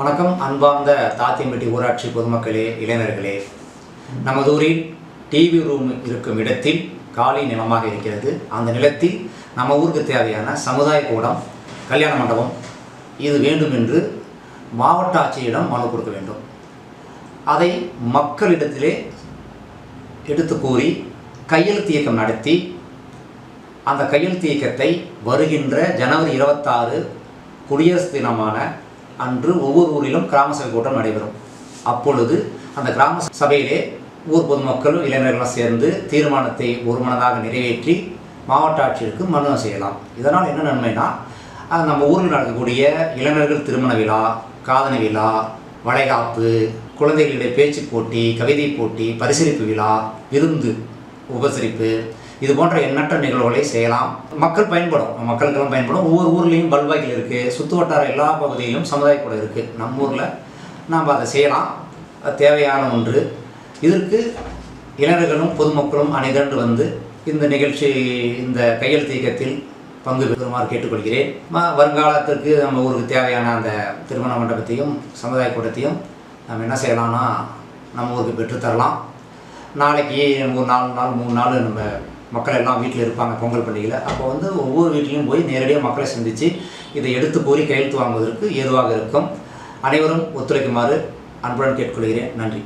வணக்கம் அன்பார்ந்த தாத்தியம்பட்டி ஊராட்சி பொதுமக்களே இளைஞர்களே. நமது ஊரில் டிவி ரூம் இருக்கும் இடத்தில் காலி நிலமாக இருக்கிறது. அந்த நிலத்தில் நம்ம ஊருக்கு தேவையான சமுதாய கூடம் கல்யாண மண்டபம் இது வேண்டும் என்று மாவட்ட ஆட்சியிடம் மனு கொடுக்க வேண்டும். அதை மக்களிடத்திலே எடுத்து கூறி கையெழுத்து இயக்கம் நடத்தி அந்த கையெழுத்து இயக்கத்தை வருகின்ற ஜனவரி இருபத்தாறு குடியரசு தினமான அன்று ஒவ்வொரு ஊரிலும் கிராம சபை கூட்டம் நடைபெறும். அப்பொழுது அந்த கிராம சபையிலே ஊர் பொதுமக்களும் இளைஞர்களும் சேர்ந்து தீர்மானத்தை ஒருமனதாக நிறைவேற்றி மாவட்ட ஆட்சியருக்கு மனு செய்யலாம். இதனால் என்ன நன்மைனா நம்ம ஊரில் நடக்கக்கூடிய இளைஞர்கள் திருமண விழா காதணி விழா வளைகாப்பு குழந்தைகளுடைய பேச்சு போட்டி கவிதை போட்டி பரிசீலிப்பு விழா விருந்து உபசரிப்பு இது போன்ற எண்ணற்ற நிகழ்வுகளை செய்யலாம். மக்கள் பயன்படும் மக்களுக்கெல்லாம் பயன்படும். ஒவ்வொரு ஊர்லேயும் பல்வாய்கள் இருக்குது சுற்று வட்டார எல்லா பகுதியிலும் சமுதாய கூட இருக்குது நம்ம ஊரில் நாம் அதை செய்யலாம். அது தேவையான ஒன்று. இதற்கு இளைஞர்களும் பொதுமக்களும் அனைதிரண்டு வந்து இந்த நிகழ்ச்சி இந்த கையெழுத்து இயக்கத்தில் பங்கு பெறுமாறு கேட்டுக்கொள்கிறேன். ம- வருங்காலத்திற்கு நம்ம ஊருக்கு தேவையான அந்த திருமண மண்டபத்தையும் சமுதாய கூட்டத்தையும் நம்ம என்ன செய்யலாம்னா நம்ம ஊருக்கு பெற்றுத்தரலாம். நாளைக்கு ஒரு நாலு நாள் மூணு நாள் நம்ம மக்கள் எல்லாம் வீட்டில் இருப்பாங்க பொங்கல் பண்டிகையில். அப்போ வந்து ஒவ்வொரு வீட்லேயும் போய் நேரடியாக மக்களை சந்தித்து இதை எடுத்து போய் கையெழுத்து வாங்குவதற்கு ஏதுவாக இருக்கும். அனைவரும் ஒத்துழைக்குமாறு அன்புடன் கேட்டுக்கொள்கிறேன். நன்றி.